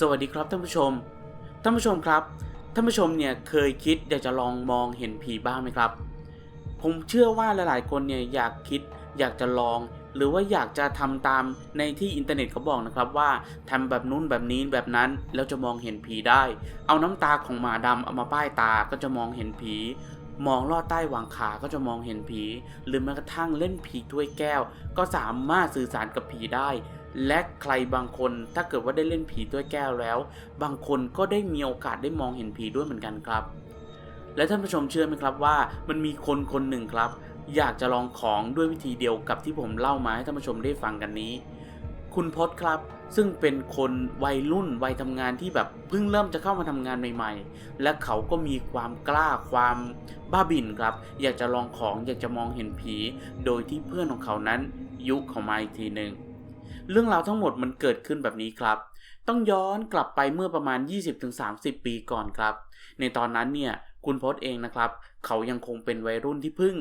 สวัสดีครับท่านผู้ชม ท่านผู้ชมครับ ท่านผู้ชมเนี่ยเคยคิดอยากจะลองมองเห็นผีบ้างไหมครับ ผมเชื่อว่าหลายๆ คนเนี่ยอยากคิด อยากจะลอง หรือว่าอยากจะทำตามในที่อินเทอร์เน็ตเขาบอกนะครับว่าทำแบบนู้นแบบนี้แบบนั้นแล้วจะมองเห็นผีได้ เอาน้ำตาของหมาดำเอามาป้ายตาก็จะมองเห็นผีมองลอดใต้หวางขาก็จะมองเห็นผี หรือแม้กระทั่งเล่นผีถ้วยแก้ว ก็สามารถสื่อสารกับผีได้ และใครบางคนถ้าเกิดว่าได้เล่นผีถ้วยแก้วแล้ว บางคนก็ได้มีโอกาสได้มองเห็นผีด้วยเหมือนกันครับ และท่านผู้ชมเชื่อไหมครับว่ามันมีคนคนหนึ่งครับ อยากจะลองของด้วยวิธีเดียวกับที่ผมเล่ามาให้ท่านผู้ชมได้ฟังกันนี้ คุณพศครับซึ่งเป็นคนวัยรุ่นวัยทำงานที่แบบเพิ่งเริ่มจะเข้ามาทำงานใหม่ ๆ และเขาก็มีความกล้าความบ้าบิ่นครับ อยากจะลองของอยากจะมองเห็นผี โดยที่เพื่อนของเขานั้นยุเขามาอีกทีหนึ่ง เรื่องราวทั้งหมดมันเกิดขึ้นแบบนี้ครับ ต้องย้อนกลับไปเมื่อประมาณ 20-30 ปีก่อนครับ ในตอนนั้นเนี่ยคุณพศเองนะครับ เขายังคงเป็นวัยรุ่นที่เพิ่ง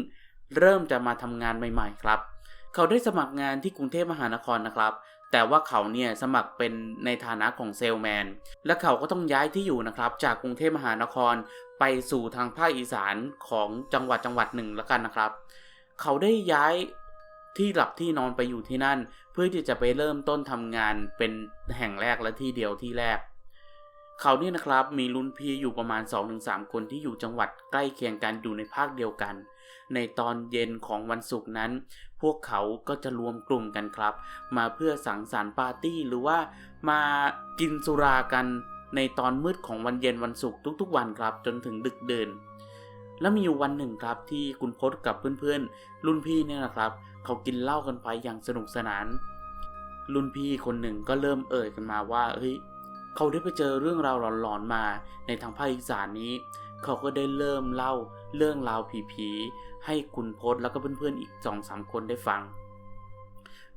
เริ่มจะมาทำงานใหม่ๆครับ เขาได้สมัครงานที่กรุงเทพมหานครนะครับ แต่ว่าเขาเนี่ยสมัครเป็นในฐานะของเซลแมน และเขาก็ต้องย้ายที่อยู่นะครับ จากกรุงเทพมหานครไปสู่ทางภาคอีสานของจังหวัดจังหวัดหนึ่งแล้วกันนะครับ เขาได้ย้าย ที่หลับที่นอนไปอยู่ที่นั่น เพื่อที่จะไปเริ่มต้นทำงานเป็นแห่งแรกและที่เดียวที่แรก เขาเนี่ยนะครับมีรุ่นพี่อยู่ประมาณ 2-3 คนที่อยู่จังหวัดใกล้เคียงกันอยู่ในภาคเดียวกัน ในตอนเย็นของวันศุกร์นั้น พวกเขาก็จะรวมกลุ่มกันครับ มาเพื่อสังสรรค์ปาร์ตี้หรือว่ามากินสุรากันในตอนมืดของวันเย็นวันศุกร์ทุกๆ วันครับจนถึงดึกเดิน แล้วมีอยู่วันหนึ่งครับที่คุณพศกับเพื่อนๆ รุ่นพี่เนี่ยนะครับ เขากินเหล้ากันไปอย่างสนุกสนาน รุ่นพี่คนหนึ่งก็เริ่มเอ่ยกันมาว่าเฮ้ยเขาได้ไปเจอเรื่องราวหลอนๆมาในทางภาคอีสานนี้ เขาก็ได้เริ่มเล่าเรื่องราวผีๆให้คุณพศแล้วก็เพื่อนๆอีกสองสามคนได้ฟัง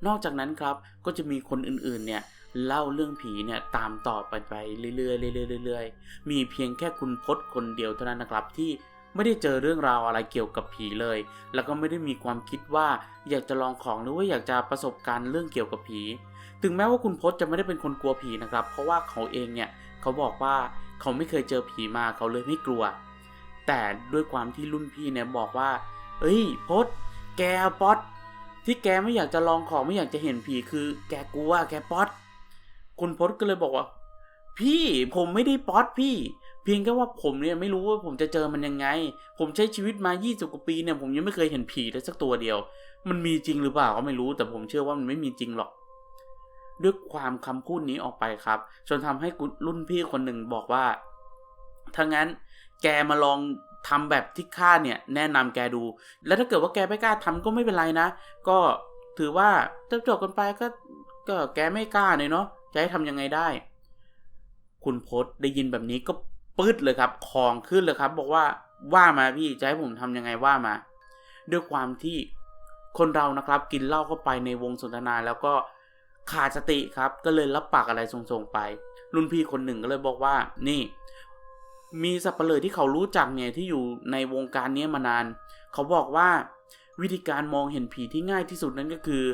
นอกจากนั้นครับก็จะมีคนอื่นๆเนี่ยเล่าเรื่องผีเนี่ยตามต่อไปไปเรื่อยๆเรื่อยๆเรื่อยๆมีเพียงแค่คุณพศคนเดียวเท่านั้นนะครับที่ ไม่ได้เจอเรื่องราวอะไรเกี่ยวกับผีเลย แล้วก็ไม่ได้มีความคิดว่าอยากจะลองของหรือว่าอยากจะประสบการณ์เรื่องเกี่ยวกับผี ถึงแม้ว่าคุณพศจะไม่ได้เป็นคนกลัวผีนะครับ เพราะว่าเขาเองเนี่ยเขาบอกว่าเขาไม่เคยเจอผีมาเขาเลยไม่กลัว แต่ด้วยความที่รุ่นพี่เนี่ยบอกว่า เอ้ยพศแกป๊อตที่แกไม่อยากจะลองของไม่อยากจะเห็นผีคือ แกกลัวแกป๊อตคุณพศก็เลยบอกว่า พี่ผมไม่ได้ป๊อตพี่ พียงแค่ว่าผมเนี่ยไม่รู้ว่าผมจะเจอมันยังไง ผมใช้ชีวิตมา 20 กว่าปีเนี่ยผมยังไม่เคยเห็นผีเลยสักตัวเดียว มันมีจริงหรือเปล่าก็ไม่รู้แต่ผมเชื่อว่ามันไม่มีจริงหรอก ด้วยความคำพูดนี้ออกไปครับ จนทำให้รุ่นพี่คนหนึ่งบอกว่า ถ้างั้นแกมาลองทำแบบที่ข้าเนี่ยแนะนำแกดู แล้วถ้าเกิดว่าแกไม่กล้าทำก็ไม่เป็นไรนะ ก็ถือว่าจบจบกันไปก็ก็แกไม่กล้าเนี่ยเนาะจะให้ทำยังไงได้ คุณพศได้ยินแบบนี้ก็ ปืดเลยครับของขึ้นเลยครับ บอกว่าว่ามาพี่จะให้ผมทำยังไงว่ามา ด้วยความที่คนเรานะครับกินเหล้าเข้าไปในวงสนทนาแล้วก็ขาดสติครับ ก็เลยรับปากอะไรส่งๆไป รุ่นพี่คนหนึ่งก็เลยบอกว่า นี่ มีสับเปลือที่เขารู้จักเนี่ยที่อยู่ในวงการนี้มานาน เขาบอกว่าวิธีการมองเห็นผีที่ง่ายที่สุดนั้นก็คือ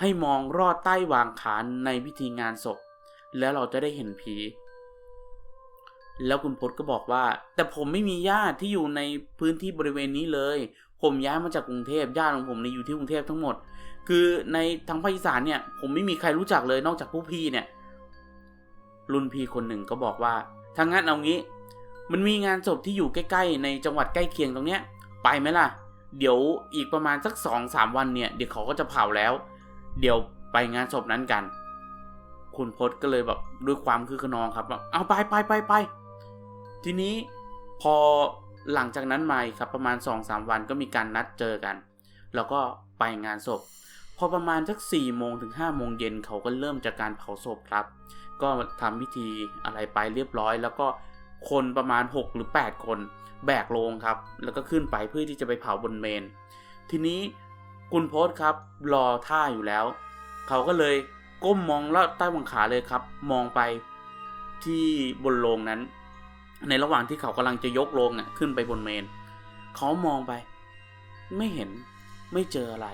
ให้มองรอดใต้วางขานในพิธีงานศพ แล้วเราจะได้เห็นผี แล้วคุณพศก็บอกว่า แต่ผมไม่มีญาติที่อยู่ในพื้นที่บริเวณนี้เลย ผมย้ายมาจากกรุงเทพญาติของผมเนี่ยอยู่ที่กรุงเทพทั้งหมด คือในทางภาคอีสานเนี่ยผมไม่มีใครรู้จักเลยนอกจากผู้พี่เนี่ย รุ่นพี่คนหนึ่งก็บอกว่าถ้างงั้นเอางี้ มันมีงานศพที่อยู่ใกล้ ๆ ในจังหวัดใกล้เคียงตรงเนี้ย ไปไหมล่ะ เดี๋ยวอีกประมาณสักสองสามวันเนี่ยเดี๋ยวเขาก็จะเผาแล้ว เดี๋ยวไปงานศพนั้นกัน คุณพศก็เลยแบบด้วยความคือขนองครับแบบเอาไปไปไปไป ทีนี้พอหลังจากนั้นมาครับประมาณ2อสาวันก็มีการนัดเจอกัน แล้วก็ไปงานศพ พอประมาณสัก4ี่โมงถึง5้าโมงเย็นเขาก็เริ่มจากการเผาศพครับ ก็ทำพิธีอะไรไปเรียบร้อย แล้วก็คนประมาณ 6 หรือ 8 คนแบกโลงครับ แล้วก็ขึ้นไปเพื่อที่จะไปเผาบนเมน ทีนี้คุณโพสครับรอท่าอยู่แล้ว เขาก็เลยก้มมองแล้วใต้บังขาเลยครับ มองไปที่บนโลงนั้น ในระหว่างที่เขากำลังจะยกโลงน่ะขึ้นไปบนเมน เขามองไป ไม่เห็นไม่เจออะไร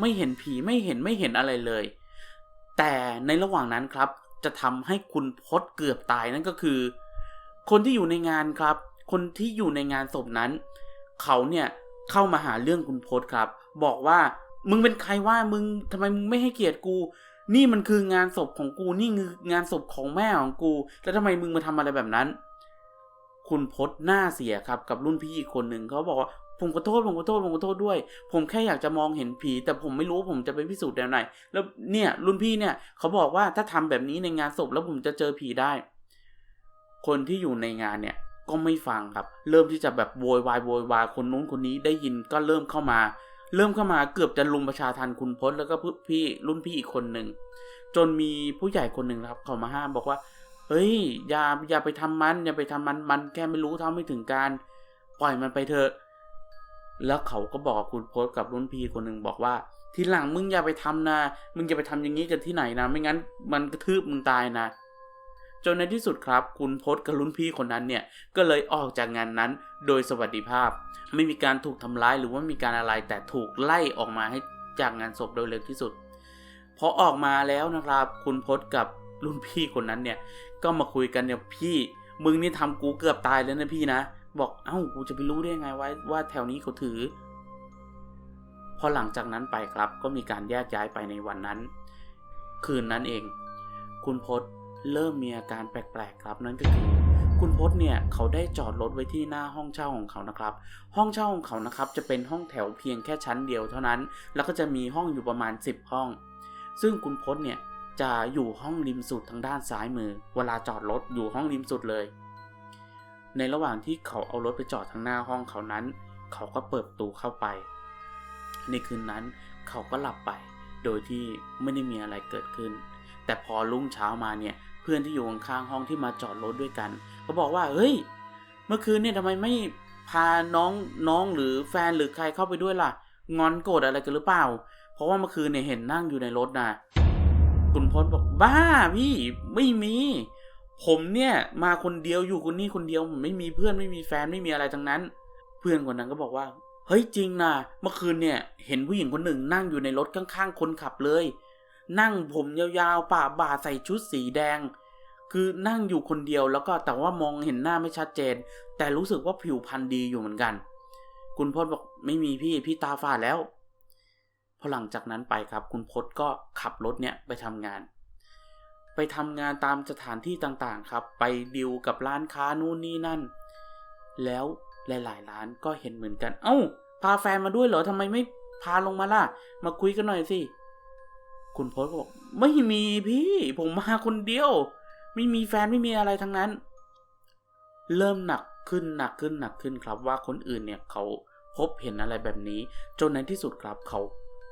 ไม่เห็นผีไม่เห็นไม่เห็นอะไรเลย แต่ในระหว่างนั้นครับ จะทำให้คุณพศเกือบตายนั่นก็คือ คนที่อยู่ในงานครับ คนที่อยู่ในงานศพนั้น เขาเนี่ยเข้ามาหาเรื่องคุณพศครับ บอกว่ามึงเป็นใครว่ามึงทำไมมึงไม่ให้เกียรติกู นี่มันคืองานศพของกูนี่คืองานศพของแม่ของกู แล้วทำไมมึงมาทำอะไรแบบนั้น คุณพศหน้าเสียครับกับรุ่นพี่อีกคนหนึ่งเขาบอกว่าผมขอโทษผมขอโทษผมขอโทษด้วย ผมแค่อยากจะมองเห็นผี แต่ผมไม่รู้ผมจะไปพิสูจน์แนวไหน แล้วเนี่ยรุ่นพี่เนี่ยเขาบอกว่าถ้าทำแบบนี้ในงานศพแล้วผมจะเจอผีได้ คนที่อยู่ในงานเนี่ยก็ไม่ฟังครับ เริ่มที่จะแบบโวยวายโวยวายคนนู้นคนนี้ได้ยินก็เริ่มเข้ามา เริ่มเข้ามาเกือบจะลุมประชาทันคุณพศแล้วก็พี่รุ่นพี่อีกคนหนึ่งจนมีผู้ใหญ่คนหนึ่งครับ เขามาห้ามบอกว่า เฮ้ย อย่าอย่าไปทำมัน อย่าไปทำมันมันแค่ไม่รู้เท่าไม่ถึงการ ปล่อยมันไปเถอะ แล้วเขาก็บอกคุณพศกับรุ่นพี่คนหนึ่งบอกว่า ทีหลังมึงอย่าไปทำนะมึงอย่าไปทำอย่างนี้กันที่ไหนนะไม่งั้น มันกระทืบมึงตายนะจนในที่สุดครับ คุณพศกับรุ่นพี่คนนั้นเนี่ย ก็เลยออกจากงานนั้นโดยสวัสดิภาพ ไม่มีการถูกทำร้ายหรือว่ามีการอะไรแต่ถูกไล่ออกมาให้จากงานศพโดยเร็วที่สุดพอออกมาแล้วนะครับ คุณพศกับ รุ่นพี่คนนั้นเนี่ย ก็มาคุยกันเนี่ยพี่มึงนี่ทำกูเกือบตายแล้วนะพี่นะ บอกเอ้ากูจะไปรู้ได้ยังไงว่าว่าแถวนี้เขาถือ พอหลังจากนั้นไปครับ ก็มีการแยกย้ายไปในวันนั้น คืนนั้นเอง คุณพศเริ่มมีอาการแปลกๆครับนั่นก็คือคุณพศเนี่ยเขาได้จอดรถไว้ที่หน้าห้องเช่าของเขานะครับ ห้องเช่าของเขานะครับจะเป็นห้องแถวเพียงแค่ชั้นเดียวเท่านั้น แล้วก็จะมีห้องอยู่ประมาณ 10 ห้อง ซึ่งคุณพศเนี่ย จะอยู่ห้องริมสุดทางด้านซ้ายมือ เวลาจอดรถอยู่ห้องริมสุดเลย ในระหว่างที่เขาเอารถไปจอดทางหน้าห้องเขานั้น เขาก็เปิดประตูเข้าไป ในคืนนั้นเขาก็หลับไป โดยที่ไม่ได้มีอะไรเกิดขึ้น แต่พอรุ่งเช้ามาเนี่ย เพื่อนที่อยู่ข้างๆห้องที่มาจอดรถด้วยกัน ก็บอกว่า เฮ้ย เมื่อคืนเนี่ยทำไมไม่พาน้องน้องหรือแฟนหรือใครเข้าไปด้วยล่ะ งอนโกรธอะไรกันหรือเปล่า เพราะว่าเมื่อคืนเนี่ยเห็นนั่งอยู่ในรถนะ คุณพจน์บอกบ้าพี่ไม่มี ผมเนี่ยมาคนเดียวอยู่คนนี้คนเดียวผมไม่มีเพื่อนไม่มีแฟนไม่มีอะไรทั้งนั้น เพื่อนคนนั้นก็บอกว่าเฮ้ยจริงนะเมื่อคืนเนี่ย เห็นผู้หญิงคนหนึ่งนั่งอยู่ในรถข้างๆคนขับเลย นั่งผมยาวๆป่าบ่าใส่ชุดสีแดง คือนั่งอยู่คนเดียวแล้วก็แต่ว่ามองเห็นหน้าไม่ชัดเจน แต่รู้สึกว่าผิวพรรณดีอยู่เหมือนกัน คุณพจน์บอกไม่มีพี่พี่ตาฝาดแล้ว หลังจากนั้นไปครับคุณพจน์ก็ขับรถเนี่ยไปทำงาน ไปทำงานตามสถานที่ต่างๆครับ ไปดิวกับร้านค้านู่นนี่นั่น แล้วหลายๆร้านก็เห็นเหมือนกัน เอ้า พาแฟนมาด้วยเหรอทำไมไม่พาลงมาล่ะ มาคุยกันหน่อยสิคุณพจน์ก็บอกไม่มีพี่ ผมมาคนเดียว ไม่มีแฟนไม่มีอะไรทั้งนั้น เริ่มหนักขึ้นหนักขึ้นหนักขึ้นครับว่าคนอื่นเนี่ยเขาพบเห็นอะไรแบบนี้ จนในที่สุดครับเขา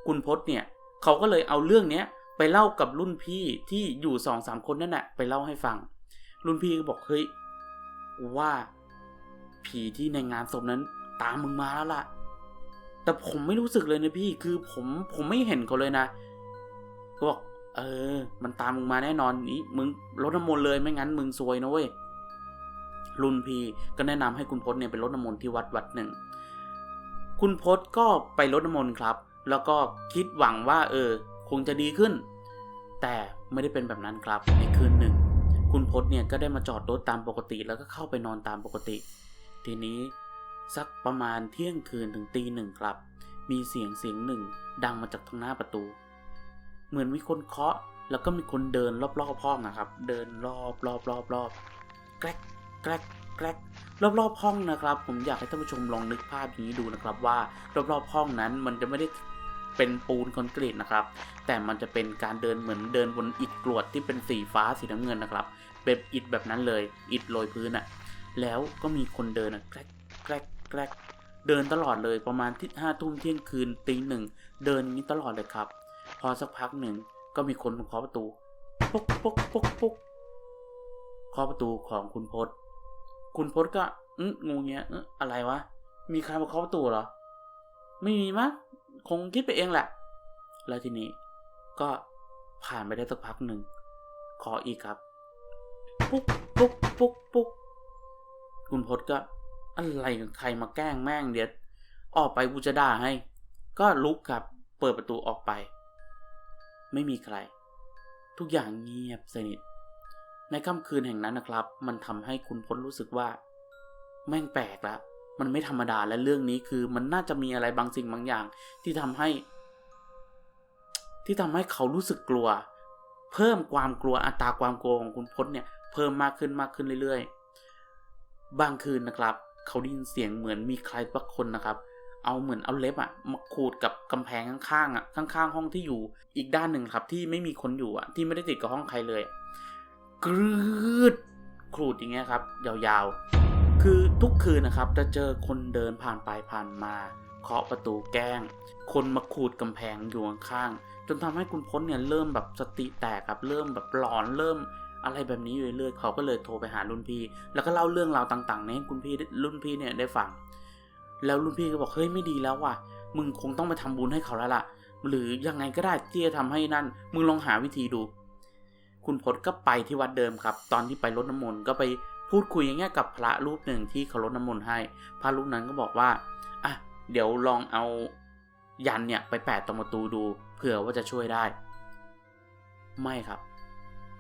คุณพจน์เนี่ยเขาก็เลยเอาเรื่องเนี้ยไปเล่ากับรุ่นพี่ที่อยู่สองสามคนนั่นแหละไปเล่าให้ฟัง รุ่นพี่ก็บอกเฮ้ยว่าผีที่ในงานศพนั้นตามมึงมาแล้วล่ะ แต่ผมไม่รู้สึกเลยนะพี่คือผมผมไม่เห็นเขาเลยนะก็บอกเออ มันตามมึงมาแน่นอนนี้มึงลดน้ำมนต์เลยไม่งั้นมึงซวยนะเว้ยรุ่นพี่ก็แนะนำให้คุณพจน์เนี่ยไปลดน้ำมนต์ที่วัดวัดหนึ่ง คุณพจน์ก็ไปลดน้ำมนต์ครับ แล้วก็คิดหวังว่าเออ คงจะดีขึ้น แต่ไม่ได้เป็นแบบนั้นครับในคืนหนึ่ง คุณพจน์เนี่ยก็ได้มาจอดรถตามปกติ แล้วก็เข้าไปนอนตามปกติ ทีนี้สักประมาณเที่ยงคืนถึงตีหนึ่งครับ มีเสียงเสียงหนึ่ง ดังมาจากทางหน้าประตู เหมือนมีคนเคาะแล้วก็มีคนเดินรอบๆห้องนะครับ เดินรอบรอบรอบรอบแกรกแกรกแกรกรอบรอบห้องนะครับ ผมอยากให้ท่านผู้ชมลองนึกภาพอย่างนี้ดูนะครับว่ารอบรอบห้องนั้นมันจะไม่ได้ เป็นปูนคอนกรีตนะครับ แต่มันจะเป็นการเดินเหมือนเดินบนอิฐกรวดที่เป็นสีฟ้าสีน้ำเงินนะครับแบบอิฐแบบนั้นเลย อิฐโรยพื้นอะ่ะ แล้วก็มีคนเดินอะแกรกแกรกแกรกเดินตลอดเลยประมาณที่ห้าทุ่มเที่ยงคืนตีหนึ่งเดินนี้ตลอดเลยครับ พอสักพักหนึ่งก็มีคนมาเคาะประตูปุ๊กปุ๊กปุ๊กปุ๊กเคาะประตูของคุณพศคุณพศก็งงเงี้ยออะไรวะมีใครมาเคาะประตูเหรอ ไม่มีมั้ง คงคิดไปเองแหละ แล้วทีนี้ก็ผ่านไปได้สักพักหนึ่งขออีกครับ ปุ๊กปุ๊กปุ๊กปุ๊กคุณพศก็ อะไรกับใครมาแกล้งแม่งเดียวออกไปกูจะด่าให้ ก็ลุกครับ เปิดประตูออกไป ไม่มีใคร ทุกอย่างเงียบสนิท ในค่ำคืนแห่งนั้นนะครับ มันทำให้คุณพจน์รู้สึกว่า แม่งแปลกแล้ว มันไม่ธรรมดาและเรื่องนี้คือมันน่าจะมีอะไรบางสิ่งบางอย่าง ที่ทำให้ ที่ทำให้เขารู้สึกกลัว เพิ่มความกลัวอัตราความกลัวของคุณพจน์เนี่ยเพิ่มมากขึ้นมากขึ้นเรื่อยๆ บางคืนนะครับ เขาได้ยินเสียงเหมือนมีใครสักคนนะครับ เอาเหมือนเอาเล็บอะมาขูดกับกำแพงข้างๆอะข้างๆ ห้องที่อยู่ อีกด้านหนึ่งครับที่ไม่มีคนอยู่อะที่ไม่ได้ติดกับห้องใครเลยกรืดขูดอย่างเงี้ยครับ ยาวๆ คือทุกคืนนะครับจะเจอคนเดินผ่านไปผ่านมาเคาะประตูแกล้ง คนมาขูดกำแพงอยู่ข้างๆจนทำให้คุณพ้นเนี่ยเริ่มแบบสติแตกครับเริ่มแบบหลอนเริ่มอะไรแบบนี้อยู่เรื่อยเขาก็เลยโทรไปหารุ่นพี่ แล้วก็เล่าเรื่องราวต่างๆนี้ให้คุณพี่รุ่นพี่เนี่ยได้ฟัง แล้วรุ่นพี่ก็บอกเฮ้ยไม่ดีแล้วว่ะ มึงคงต้องไปทำบุญให้เขาแล้วล่ะ หรือยังไงก็ได้ที่จะทำให้นั่น มึงลองหาวิธีดู คุณพศก็ไปที่วัดเดิมครับ ตอนที่ไปรดน้ำมนต์ก็ไป พูดคุยอย่างเงี้ยกับพระรูปหนึ่งที่เขารดน้ำมนต์ให้ พระรูปนั้นก็บอกว่าอะเดี๋ยวลองเอายันเนี่ยไปแปะตรงประตูดูเผื่อว่าจะช่วยได้ ไม่ครับ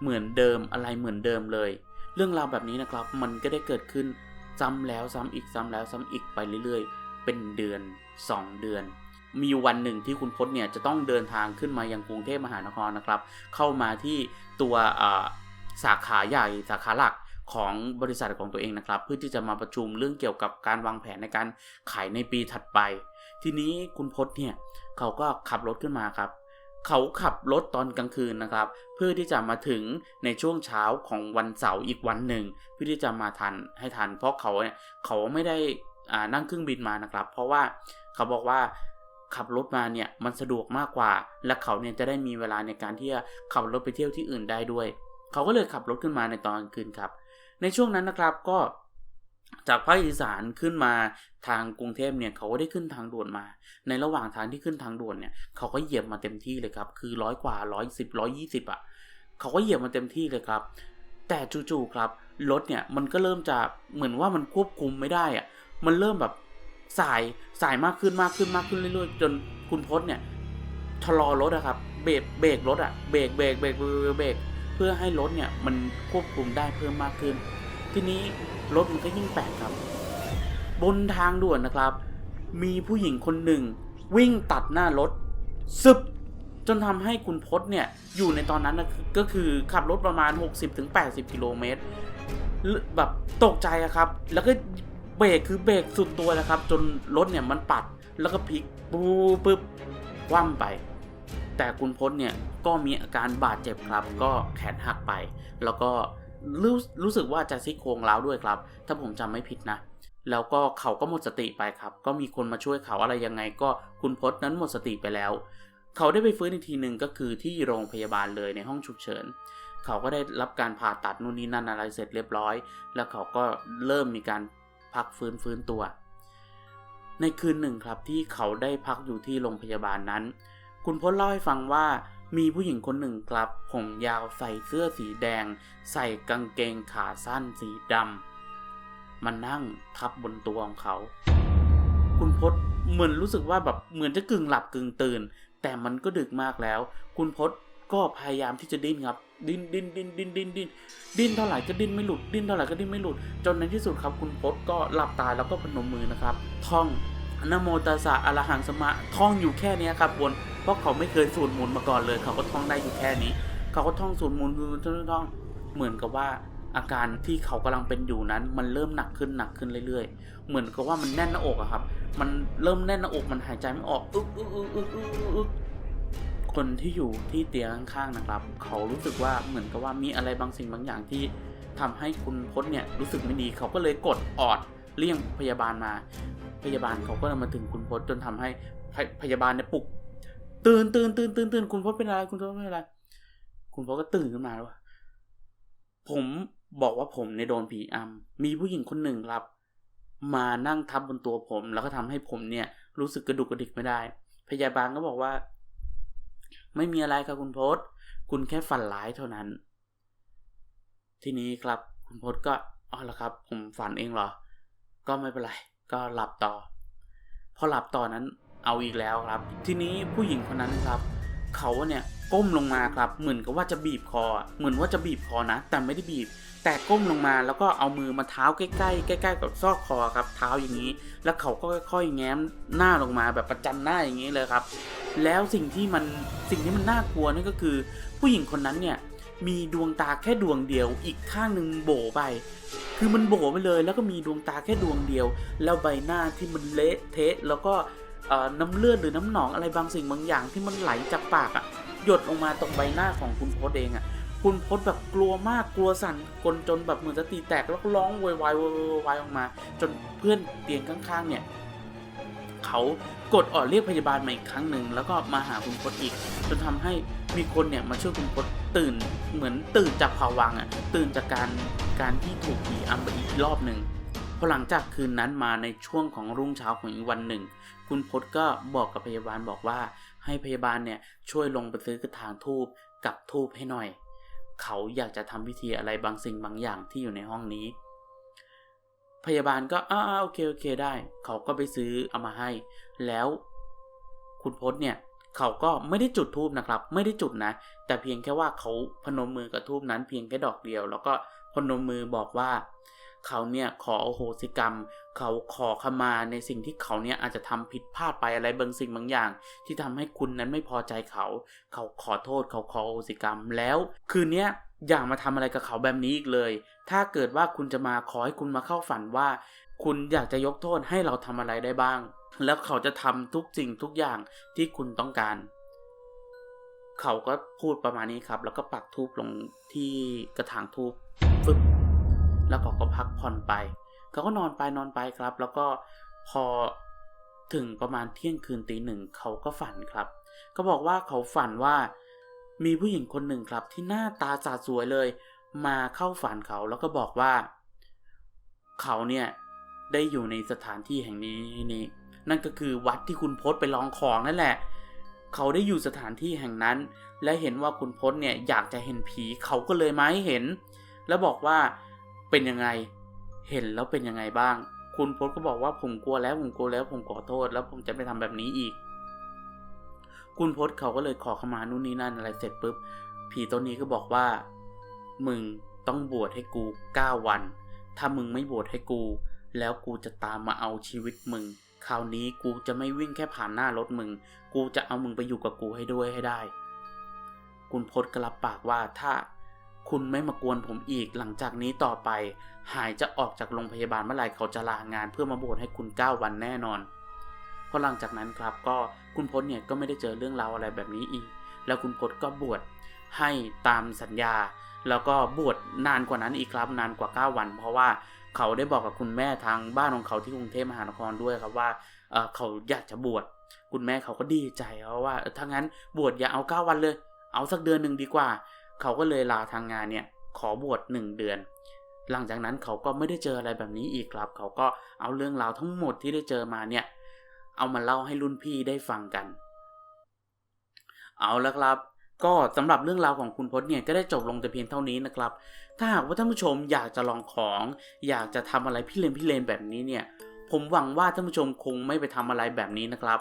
เหมือนเดิมอะไรเหมือนเดิมเลย เรื่องราวแบบนี้นะครับ มันก็ได้เกิดขึ้นซ้ำแล้วซ้ำอีกซ้ำแล้วซ้ำอีกไปเรื่อยๆ เป็นเดือน 2 เดือน มีวันหนึ่งที่คุณพจน์เนี่ยจะต้องเดินทางขึ้นมายังกรุงเทพมหานครนะครับ เข้ามาที่ตัวสาขาใหญ่สาขาหลัก ของบริษัทของตัวเองนะครับ เพื่อที่จะมาประชุมเรื่องเกี่ยวกับการวางแผนในการขายในปีถัดไป ทีนี้คุณพจน์เนี่ยเขาก็ขับรถขึ้นมาครับ เขาขับรถตอนกลางคืนนะครับ เพื่อที่จะมาถึงในช่วงเช้าของวันเสาร์อีกวันหนึ่ง เพื่อที่จะมาทันให้ทัน เพราะเขาเนี่ยเขาไม่ได้นั่งเครื่องบินมานะครับ เพราะว่าเขาบอกว่าขับรถมาเนี่ยมันสะดวกมากกว่า และเขาเนี่ยจะได้มีเวลาในการที่จะขับรถไปเที่ยวที่อื่นได้ด้วย เขาก็เลยขับรถขึ้นมาในตอนกลางคืนครับ ในช่วงนั้นนะครับก็จากภาคอีสานขึ้นมาทางกรุงเทพเนี่ยเขาก็ได้ขึ้นทางด่วนมา ในระหว่างทางที่ขึ้นทางด่วนเนี่ยเขาก็เหยียบมาเต็มที่เลยครับ คือร้อยกว่าร้อยสิบร้อยยี่สิบอะเขาก็เหยียบมาเต็มที่เลยครับ แต่จู่ๆครับรถเนี่ยมันก็เริ่มจะเหมือนว่ามันควบคุมไม่ได้อะมันเริ่มแบบสายสายมากขึ้นมากขึ้นมากขึ้นเรื่อยๆ จนคุณพศเนี่ยชะลอรถอะครับเบรกเบรกรถอะเบรกเบรกเบรกเบรก เพื่อให้รถเนี่ยมันควบคุมได้เพิ่มมากขึ้น ทีนี้รถมันก็ยิ่งแปลกครับ บนทางด่วนนะครับ มีผู้หญิงคนหนึ่ง วิ่งตัดหน้ารถซึบจนทำให้คุณพศเนี่ยอยู่ในตอนนั้นนะก็คือขับรถประมาณ 60-80 กิโลเมตรแบบตกใจอะครับ แล้วก็เบรกคือเบรกสุดตัวนะครับ จนรถเนี่ยมันปัดแล้วก็พลิกปุ๊บปุ๊บคว่ำไป แต่คุณพศเนี่ยก็มีอาการบาดเจ็บครับ ก็แขนหักไป แล้วก็รู้รู้สึกว่าจะซี่โครงร้าวด้วยครับ ถ้าผมจำไม่ผิดนะ แล้วก็เขาก็หมดสติไปครับ ก็มีคนมาช่วยเขาอะไรยังไง ก็คุณพศนั้นหมดสติไปแล้ว เขาได้ไปฟื้นอีกทีหนึ่งก็คือที่โรงพยาบาลเลยในห้องฉุกเฉิน เขาก็ได้รับการผ่าตัดนู่นนี่นั่นอะไรเสร็จเรียบร้อย แล้วเขาก็เริ่มมีการพักฟื้นฟื้นตัว ในคืนหนึ่งครับที่เขาได้พักอยู่ที่โรงพยาบาลนั้น คุณพจน์เล่าให้ฟังว่ามีผู้หญิงคนหนึ่งครับ ผมยาวใส่เสื้อสีแดง ใส่กางเกงขาสั้นสีดำมันนั่งทับบนตัวของเขา คุณพจน์เหมือนรู้สึกว่าแบบเหมือนจะกึ่งหลับกึ่งตื่น แต่มันก็ดึกมากแล้ว คุณพจน์ก็พยายามที่จะดิ้นครับ ดิ้นดิ้นดิ้นดิ้นดิ้นดิ้นดิ้นเท่าไหร่ก็ดิ้นไม่หลุดดิ้นเท่าไหร่ก็ดิ้นไม่หลุด จนในที่สุดครับ คุณพจน์ก็หลับตาแล้วก็พนมมือนะครับ ท่อง นโมตัสสะอรหังสมะท่องอยู่แค่นี้ครับบนเพราะเขาไม่เคยสูตรมนต์มาก่อนเลย เขาก็ท่องได้อยู่แค่นี้ เขาก็ท่องสูตรมนต์ท่องท่องเหมือนกับว่าอาการที่เขากำลังเป็นอยู่นั้น มันเริ่มหนักขึ้นหนักขึ้นเรื่อยๆ เหมือนกับว่ามันแน่นหน้าอกอะครับ มันเริ่มแน่นหน้าอกมันหายใจไม่ออกอึ๊กอึ๊กอึ๊กอึ๊กอึกอึกคนที่อยู่ที่เตียงข้างๆนะครับ เขารู้สึกว่าเหมือนกับว่ามีอะไรบางสิ่งบางอย่างที่ทำให้คุณพจน์เนี่ยรู้สึกไม่ดี เขาก็เลยกดออดเรียกพยาบาลมา พยาบาลเขาก็มาถึงคุณพจน์จนทำให้พยาบาลเนี่ยปลุก ตื่นตื่นตื่นตื่นตื่นคุณพจน์เป็นอะไรคุณพจน์เป็นอะไร คุณพจน์ก็ตื่นขึ้นมาแล้วผมบอกว่าผมในโดนผีอำมีผู้หญิงคนหนึ่งครับ มานั่งทับบนตัวผม แล้วก็ทำให้ผมเนี่ย รู้สึกกระดุกกระดิกไม่ได้ พยาบาลก็บอกว่า ไม่มีอะไรครับคุณพศคุณแค่ฝันร้ายเท่านั้น ทีนี้ครับ คุณพศก็อ๋อแล้วครับ ผมฝันเองเหรอ ก็ไม่เป็นไร ก็หลับต่อ พอหลับต่อนั้นเอาอีกแล้วครับ ทีนี้ผู้หญิงคนนั้นครับ เขาเนี่ยก้มลงมาครับ เหมือนกับว่าจะบีบคอ เหมือนว่าจะบีบคอนะ แต่ไม่ได้บีบ แต่ก้มลงมาแล้วก็เอามือมาเท้าใกล้ๆใกล้ ๆ กับซอกคอครับ เท้าอย่างนี้ แล้วเขาก็ค่อยๆแง้มหน้าลงมาแบบประจันหน้าอย่างนี้เลยครับ แล้วสิ่งที่มันสิ่งที่มันน่ากลัวนั่นก็คือ ผู้หญิงคนนั้นเนี่ย มีดวงตาแค่ดวงเดียว อีกข้างหนึ่งโบไป คือมันโบไปเลย แล้วก็มีดวงตาแค่ดวงเดียว แล้วใบหน้าที่มันเละเทะ แล้วก็น้ำเลือดหรือน้ำหนองอะไรบางสิ่งบางอย่างที่มันไหลจากปากอะ่ะ หยดลงมาตรงใบหน้าของคุณพศเองอะ่ะ คุณพศแบบกลัวมากกลัวสั่นกลจนแบบเหมือนจะตีแตกแล้วก็ร้องโวยวายโวยวายออกมา จนเพื่อนเตียงข้างๆเนี่ย เขากดออดเรียกพยาบาลมาอีกครั้งหนึ่งแล้วก็มาหาคุณพศอีก จนทำให้มีคนเนี่ยมาช่วยคุณพศตื่นเหมือนตื่นจากภาวังอะตื่นจากการการที่ถูกผีอำไปอีกรอบหนึ่งพอหลังจากคืนนั้นมาในช่วงของรุ่งเช้าของอีกวันหนึ่ง คุณพศก็บอกกับพยาบาลบอกว่า ให้พยาบาลเนี่ยช่วยลงไปซื้อกระถางทูบกับทูบให้หน่อย เขาอยากจะทำพิธีอะไรบางสิ่งบางอย่างที่อยู่ในห้องนี้ พยาบาลก็อ่าโอเคโอเคได้ เขาก็ไปซื้อเอามาให้ แล้วคุณพศเนี่ยเขาก็ไม่ได้จุดทูบนะครับ ไม่ได้จุดนะ แต่เพียงแค่ว่าเขาพนมมือกับทูบนั้นเพียงแค่ดอกเดียว แล้วก็พนมมือบอกว่า เขาเนี่ยขอโอโหสิกรรม เขาขอขมาในสิ่งที่เขาเนี่ยอาจจะทำผิดพลาดไปอะไรบางสิ่งบางอย่าง ที่ทำให้คุณนั้นไม่พอใจเขา เขาขอโทษ เขาขอโอโหสิกรรมแล้ว คืนเนี้ย อย่ามาทำอะไรกับเขาแบบนี้อีกเลย ถ้าเกิดว่าคุณจะมาขอให้คุณมาเข้าฝันว่า คุณอยากจะยกโทษให้เราทำอะไรได้บ้าง แล้วเขาจะทำทุกสิ่งทุกอย่างที่คุณต้องการ เขาก็พูดประมาณนี้ครับ แล้วก็ปักทูบลงที่กระถางทูบฟึบแล้วเขาก็พักผ่อนไป เขาก็นอนไปนอนไปครับ แล้วก็พอถึงประมาณเที่ยงคืนตีหนึ่งเขาก็ฝันครับ ก็บอกว่าเขาฝันว่า มีผู้หญิงคนหนึ่งครับที่หน้าตาสาดสวยเลย มาเข้าฝันเขาแล้วก็บอกว่า เขาเนี่ยได้อยู่ในสถานที่แห่งนี้นี้นั่นก็คือวัดที่คุณพศไปลองของนั่นแหละ เขาได้อยู่สถานที่แห่งนั้น และเห็นว่าคุณพศเนี่ยอยากจะเห็นผีเขาก็เลยมาให้เห็น แล้วบอกว่าเป็นยังไงเห็นแล้วเป็นยังไงบ้าง คุณพศก็บอกว่าผมกลัวแล้วผมกลัวแล้วผมขอโทษ แล้วผมจะไม่ทำแบบนี้อีก คุณพศเขาก็เลยขอขมานู่นนี่นั่นอะไรเสร็จปุ๊บ ผีตัวนี้ก็บอกว่า มึงต้องบวชให้กูเก้าวัน ถ้ามึงไม่บวชให้กู แล้วกูจะตามมาเอาชีวิตมึง คราวนี้กูจะไม่วิ่งแค่ผ่านหน้ารถมึง กูจะเอามึงไปอยู่กับกูให้ด้วยให้ได้ คุณพศก็รับปากว่าถ้าคุณไม่มากวนผมอีกหลังจากนี้ต่อไป หายจะออกจากโรงพยาบาลเมื่อไหร่เขาจะลางานเพื่อมาบวชให้คุณ9วันแน่นอน พอหลังจากนั้นครับก็คุณพศเนี่ยก็ไม่ได้เจอเรื่องราวอะไรแบบนี้อีก แล้วคุณพศก็บวชให้ตามสัญญา แล้วก็บวชนานกว่านั้นอีกครับนานกว่า 9 วัน เพราะว่าเขาได้บอกกับคุณแม่ทางบ้านของเขาที่กรุงเทพมหานครด้วยครับว่าเเขาอยากจะบวชคุณแม่เขาก็ดีใจเพราะว่าถ้างั้นบวชอย่าเอา 9 วันเลย เอาสักเดือนหนึ่งดีกว่า เขาก็เลยลาทางงานเนี่ยขอบวชหนึ่งเดือน หลังจากนั้นเขาก็ไม่ได้เจออะไรแบบนี้อีกครับ เขาก็เอาเรื่องราวทั้งหมดที่ได้เจอมาเนี่ย เอามาเล่าให้รุ่นพี่ได้ฟังกัน เอาละครับ ก็สำหรับเรื่องราวของคุณพจน์เนี่ยก็ได้จบลงแต่เพียงเท่านี้นะครับ ถ้าหากว่าท่านผู้ชมอยากจะลองของ อยากจะทำอะไรพี่เลนพี่เลนแบบนี้เนี่ยผมหวังว่าท่านผู้ชมคงไม่ไปทำอะไรแบบนี้นะครับ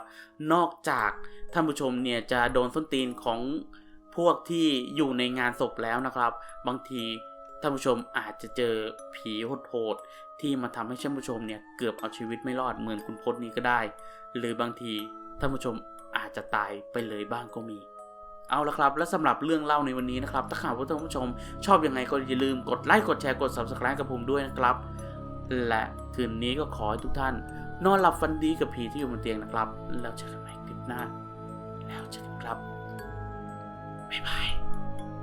นอกจากท่านผู้ชมเนี่ยจะโดนส้นตีนของพวกที่อยู่ในงานศพแล้วนะครับ บางที ท่านผู้ชมอาจจะเจอผีโหดๆที่มาทำให้ท่านผู้ชมเนี่ยเกือบเอาชีวิตไม่รอดเหมือนคุณพจน์นี้ก็ได้ หรือบางทีท่านผู้ชมอาจจะตายไปเลยบ้างก็มีเอาละครับ และสำหรับเรื่องเล่าในวันนี้นะครับ ถ้าหากว่าท่านผู้ชม ชอบยังไงก็อย่าลืมกดไลค์ กดแชร์ กด subscribe กับผมด้วยนะครับ และคืนนี้ก็ขอให้ทุกท่าน นอนหลับฝันดีกับผีที่อยู่บนเตียงนะครับ แล้วเจอกันใหม่คลิปหน้า แล้วเจอกันครับ บ๊ายบาย